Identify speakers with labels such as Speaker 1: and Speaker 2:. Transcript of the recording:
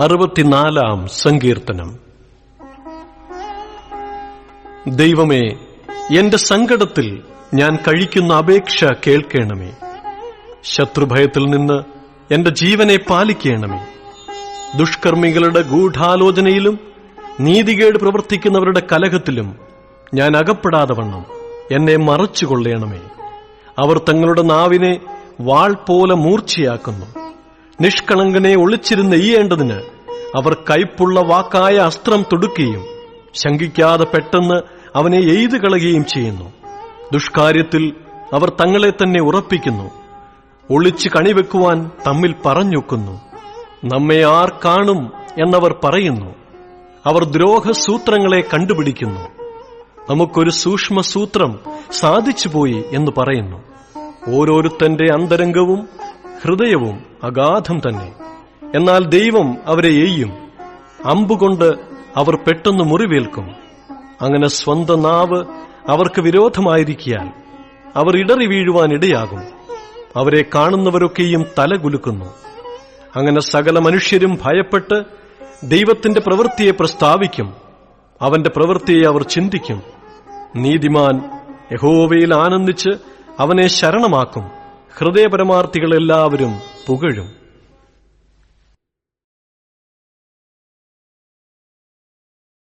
Speaker 1: അറുപത്തിനാലാം സങ്കീർത്തനം. ദൈവമേ എന്റെ സങ്കടത്തിൽ ഞാൻ കഴിക്കുന്ന അപേക്ഷ കേൾക്കണമേ. ശത്രുഭയത്തിൽ നിന്ന് എന്റെ ജീവനെ പാലിക്കണമേ. ദുഷ്കർമ്മികളുടെ ഗൂഢാലോചനയിലും നീതികേട് പ്രവർത്തിക്കുന്നവരുടെ കലഹത്തിലും ഞാൻ അകപ്പെടാതെ വണ്ണം. എന്നെ മറച്ചുകൊള്ളണമേ. അവർ തങ്ങളുടെ നാവിനെ വാൾ പോലെ മൂർച്ചയാക്കുന്നു. നിഷ്കളങ്കനെ ഒളിച്ചിരുന്ന് എയ്യേണ്ടതിന് അവർ കൈപ്പുള്ള വാക്കായ അസ്ത്രം തൊടുക്കുകയും ശങ്കിക്കാതെ പെട്ടെന്ന് അവനെ എയ്തു കളയുകയും ചെയ്യുന്നു. ദുഷ്കാര്യത്തിൽ അവർ തങ്ങളെ തന്നെ ഉറപ്പിക്കുന്നു. ഒളിച്ച് കണിവെക്കുവാൻ തമ്മിൽ പറഞ്ഞൊക്കുന്നു. നമ്മെ ആർ കാണും എന്നവർ പറയുന്നു. അവർ ദ്രോഹസൂത്രങ്ങളെ കണ്ടുപിടിക്കുന്നു. നമുക്കൊരു സൂക്ഷ്മ സൂത്രം സാധിച്ചുപോയി എന്ന് പറയുന്നു. ഓരോരുത്തന്റെ അന്തരംഗവും ഹൃദയവും അഗാധം തന്നെ. എന്നാൽ ദൈവം അവരെ എയ്യും. അമ്പുകൊണ്ട് അവർ പെട്ടെന്ന് മുറിവേൽക്കും. അങ്ങനെ സ്വന്തം നാവ് അവർക്ക് വിരോധമായിരിക്കാൻ അവർ ഇടറി വീഴുവാൻ ഇടയാകും. അവരെ കാണുന്നവരൊക്കെയും തലകുലുക്കുന്നു. അങ്ങനെ സകല മനുഷ്യരും ഭയപ്പെട്ട് ദൈവത്തിന്റെ പ്രവൃത്തിയെ പ്രസ്താവിക്കും. അവന്റെ പ്രവൃത്തിയെ അവർ ചിന്തിക്കും. നീതിമാൻ യഹോവയിൽ ആനന്ദിച്ച് അവനെ ശരണമാക്കും. ഹൃദയപരമാർത്ഥികളെല്ലാവരും പുകഴും.